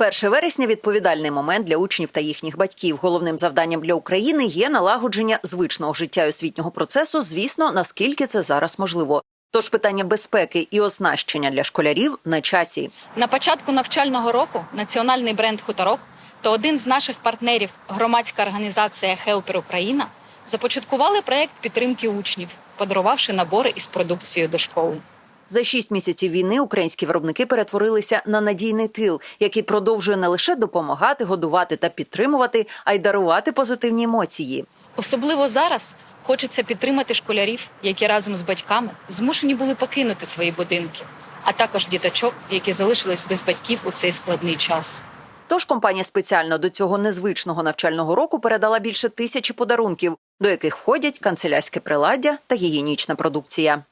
1 вересня відповідальний момент для учнів та їхніх батьків. Головним завданням для України є налагодження звичного життя і освітнього процесу. Звісно, наскільки це зараз можливо. Тож питання безпеки і оснащення для школярів на часі. На початку навчального року національний бренд Хуторок та один з наших партнерів, громадська організація Хелпер Україна, започаткували проект підтримки учнів, подарувавши набори із продукцією до школи. За шість місяців війни українські виробники перетворилися на надійний тил, який продовжує не лише допомагати, годувати та підтримувати, а й дарувати позитивні емоції. Особливо зараз хочеться підтримати школярів, які разом з батьками змушені були покинути свої будинки, а також діточок, які залишились без батьків у цей складний час. Тож компанія спеціально до цього незвичного навчального року передала більше тисячі подарунків, до яких входять канцелярське приладдя та гігієнічна продукція.